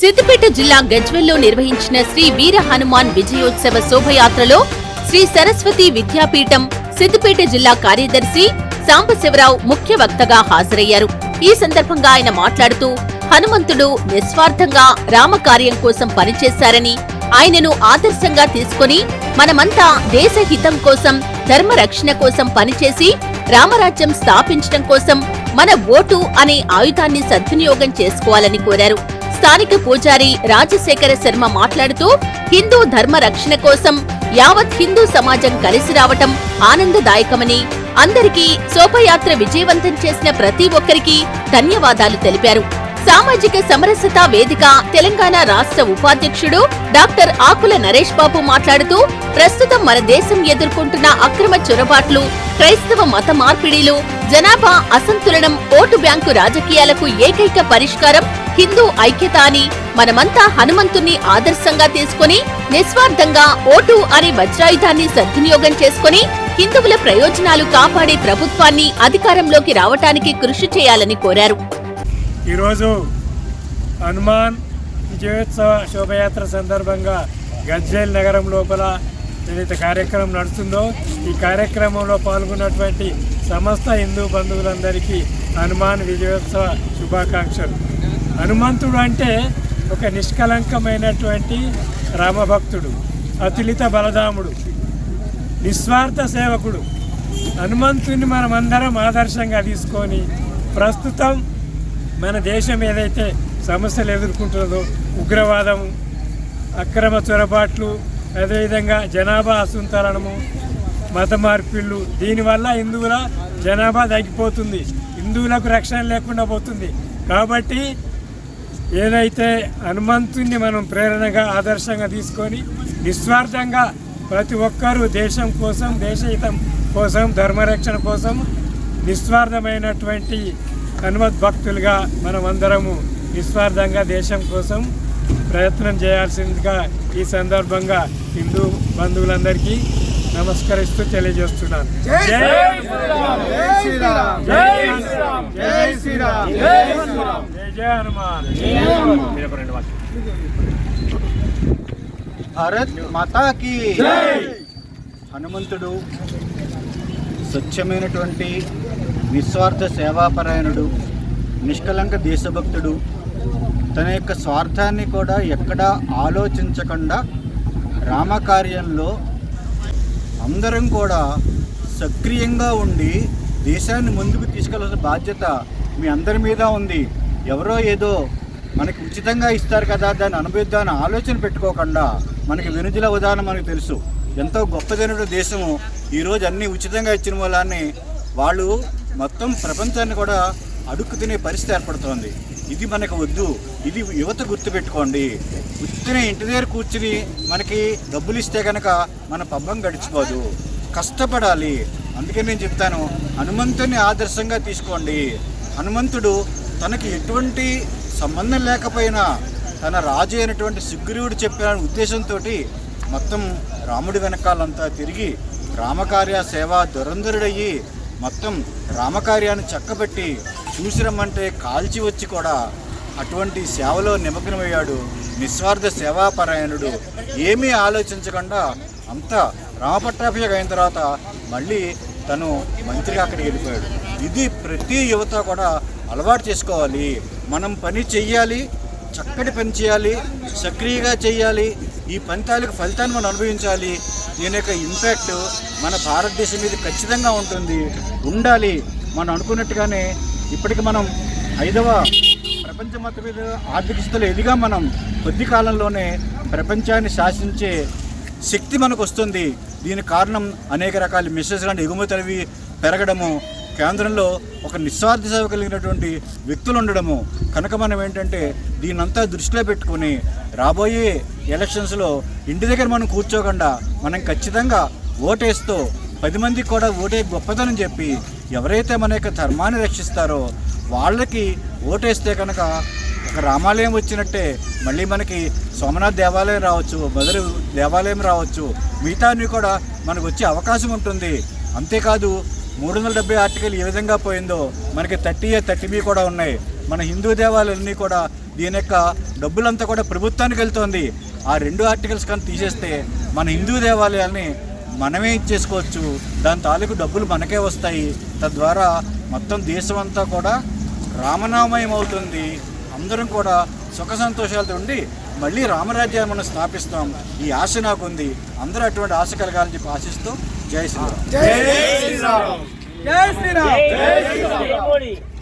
సిద్దిపేట జిల్లా గజ్వెల్లో నిర్వహించిన శ్రీ వీర హనుమాన్ విజయోత్సవ శోభయాత్రలో శ్రీ సరస్వతి విద్యాపీఠం సిద్దిపేట జిల్లా కార్యదర్శి సాంబశివరావు ముఖ్య వక్తగా హాజరయ్యారు. ఈ సందర్భంగా ఆయన మాట్లాడుతూ హనుమంతుడు నిస్వార్థంగా రామకార్యం కోసం పనిచేశారని ఆయనను ఆదర్శంగా తీసుకుని మనమంతా దేశ హితం కోసం ధర్మ రక్షణ కోసం పనిచేసి రామరాజ్యం స్థాపించడం కోసం మన ఓటు అనే ఆయుధాన్ని సద్వినియోగం చేసుకోవాలని కోరారు. స్థానిక పూజారి రాజశేఖర శర్మ మాట్లాడుతూ హిందూ ధర్మ రక్షణ కోసం యావత్ హిందూ సమాజం కలిసి రావటం ఆనందదాయకమని అందరికీ శోభయాత్ర విజయవంతం చేసిన ప్రతి ఒక్కరికి ధన్యవాదాలు తెలిపారు. సామాజిక సమరసత వేదిక తెలంగాణ రాష్ట్ర ఉపాధ్యక్షుడు డాక్టర్ ఆకుల నరేష్ బాబు మాట్లాడుతూ ప్రస్తుతం మన దేశం ఎదుర్కొంటున్న అక్రమ చొరబాట్లు క్రైస్తవ మత మార్పిడిలు జనాభా అసంతులనం ఓటు బ్యాంకు రాజకీయాలకు ఏకైక పరిష్కారం హిందూ ఐక్యత అని మనమంతా హనుమంతుణ్ణి ఆదర్శంగా తీసుకుని నిస్వార్థంగా ఓటు అనే వజ్రాయుధాన్ని సద్వినియోగం చేసుకుని హిందువుల ప్రయోజనాలు కాపాడే ప్రభుత్వాన్ని అధికారంలోకి రావటానికి కృషి చేయాలని కోరారు. ఈరోజు హనుమాన్ విజయోత్సవ శోభయాత్ర సందర్భంగా గజ్వేల్ నగరం లోపల ఏదైతే కార్యక్రమం నడుస్తుందో ఈ కార్యక్రమంలో పాల్గొన్నటువంటి సమస్త హిందూ బంధువులందరికీ హనుమాన్ విజయోత్సవ శుభాకాంక్షలు. హనుమంతుడు అంటే ఒక నిష్కలంకమైనటువంటి రామభక్తుడు అతులిత బలదాముడు నిస్వార్థ సేవకుడు. హనుమంతుని అందరం ఆదర్శంగా తీసుకొని ప్రస్తుతం మన దేశం ఏదైతే సమస్యలు ఎదుర్కొంటున్నదో ఉగ్రవాదం అక్రమ చొరబాట్లు అదేవిధంగా జనాభా అసంతరణము మత మార్పిళ్ళు దీనివల్ల హిందువుల జనాభా తగ్గిపోతుంది. హిందువులకు రక్షణ లేకుండా పోతుంది. కాబట్టి ఏదైతే హనుమంతుణ్ణి మనం ప్రేరణగా ఆదర్శంగా తీసుకొని నిస్వార్థంగా ప్రతి ఒక్కరూ దేశం కోసం దేశహితం కోసం ధర్మరక్షణ కోసం నిస్వార్థమైనటువంటి హనుమత్ భక్తులుగా మనం అందరము నిస్వార్థంగా దేశం కోసం ప్రయత్నం చేయాల్సిందిగా ఈ సందర్భంగా హిందూ బంధువులందరికీ నమస్కరిస్తూ తెలియజేస్తున్నాను. జై శ్రీరామ్! జై శ్రీరామ్! జై శ్రీరామ్! జై శ్రీరామ్! జై జయ హనుమాన్! భారత్ మాతాకి హనుమంతుడు స్వచ్ఛమైనటువంటి నిస్వార్థ సేవాపరాయణుడు నిష్కలంక దేశభక్తుడు. తన యొక్క స్వార్థాన్ని కూడా ఎక్కడా ఆలోచించకుండా రామకార్యంలో అందరం కూడా సక్రియంగా ఉండి దేశాన్ని ముందుకు తీసుకెళ్ళాల్సిన బాధ్యత మీ అందరి మీద ఉంది. ఎవరో ఏదో మనకి ఉచితంగా ఇస్తారు కదా దాన్ని అనుభవిద్దామని ఆలోచన పెట్టుకోకుండా మనకి వెనుజుల ఉదాహరణ మనకు తెలుసు. ఎంతో గొప్పదైన దేశము. ఈరోజు అన్నీ ఉచితంగా ఇచ్చిన మూలాన్ని వాళ్ళు మొత్తం ప్రపంచాన్ని కూడా అడుక్కు తినే పరిస్థితి ఏర్పడుతోంది. ఇది మనకు వద్దు. ఇది యువత గుర్తుపెట్టుకోండి. గుర్తునే ఇంటి దగ్గర కూర్చుని మనకి డబ్బులు ఇస్తే కనుక మన పబ్బం గడిచిపోదు. కష్టపడాలి. అందుకే నేను చెప్తాను హనుమంతుని ఆదర్శంగా తీసుకోండి. హనుమంతుడు తనకి ఎటువంటి సంబంధం లేకపోయినా తన రాజు అయినటువంటి సుగ్రీవుడు చెప్పిన ఉద్దేశంతో మొత్తం రాముడి వెనకాలంతా తిరిగి రామకార్య సేవ దురంధరుడయ్యి మొత్తం రామకార్యాన్ని చక్కబెట్టి చూసి రమ్మంటే కాల్చి వచ్చి కూడా అటువంటి సేవలో నిమగ్నమయ్యాడు నిస్వార్థ సేవాపరాయణుడు. ఏమీ ఆలోచించకుండా అంతా రామపట్టాభిషేకం అయిన తర్వాత మళ్ళీ తను మంత్రిగా అక్కడికి వెళ్ళిపోయాడు. ఇది ప్రతి యువత కూడా అలవాటు చేసుకోవాలి. మనం పని చెయ్యాలి చక్కటి పని చేయాలి సక్రియంగా చేయాలి ఈ పని తాలూకు ఫలితాన్ని మనం అనుభవించాలి. దీని యొక్క ఇంపాక్ట్ మన భారతదేశం మీద ఖచ్చితంగా ఉంటుంది. ఉండాలి. మనం అనుకున్నట్టుగానే ఇప్పటికి మనం ఐదవ ప్రపంచ మొత్తం మీద ఆర్థిక స్థితిలో ఎదిగా మనం కొద్ది కాలంలోనే ప్రపంచాన్ని శాసించే శక్తి మనకు వస్తుంది. దీని కారణం అనేక రకాల మెసేజ్లు లాంటి ఎగుమతులవి అవి పెరగడము కేంద్రంలో ఒక నిస్వార్థ సేవ కలిగినటువంటి వ్యక్తులు ఉండడము. కనుక మనం ఏంటంటే దీనంతా దృష్టిలో పెట్టుకొని రాబోయే ఎలక్షన్స్లో ఇంటి దగ్గర మనం కూర్చోకుండా మనం ఖచ్చితంగా ఓటేస్తూ పది మందికి కూడా ఓటే గొప్పదనం చెప్పి ఎవరైతే మన యొక్క ధర్మాన్ని రక్షిస్తారో వాళ్ళకి ఓటేస్తే కనుక ఒక రామాలయం వచ్చినట్టే మళ్ళీ మనకి సోమనాథ్ దేవాలయం రావచ్చు బదులు దేవాలయం రావచ్చు మిగతాన్ని కూడా మనకు వచ్చే అవకాశం ఉంటుంది. అంతేకాదు మూడు వందల డెబ్బై ఆర్టికల్ ఏ విధంగా పోయిందో మనకి థర్టీ ఏ థర్టీ బి కూడా ఉన్నాయి. మన హిందూ దేవాలయాలన్నీ కూడా దీని యొక్క డబ్బులంతా కూడా ప్రభుత్వానికి వెళ్తోంది. ఆ రెండు ఆర్టికల్స్ కానీ తీసేస్తే మన హిందూ దేవాలయాల్ని మనమే ఇచ్చేసుకోవచ్చు. దాని తాలూకు డబ్బులు మనకే వస్తాయి. తద్వారా మొత్తం దేశం అంతా కూడా రామనామయం అవుతుంది. అందరం కూడా సుఖ సంతోషాలతో ఉండి మళ్ళీ రామరాజ్యాన్ని మనం స్థాపిస్తాం. ఈ ఆశ నాకుంది. అందరూ అటువంటి ఆశ కలగాలని చెప్పి ఆశిస్తూ జై శ్రీరామ్. జై శ్రీరామ్. జై శ్రీరామ్. జై శ్రీరామ్.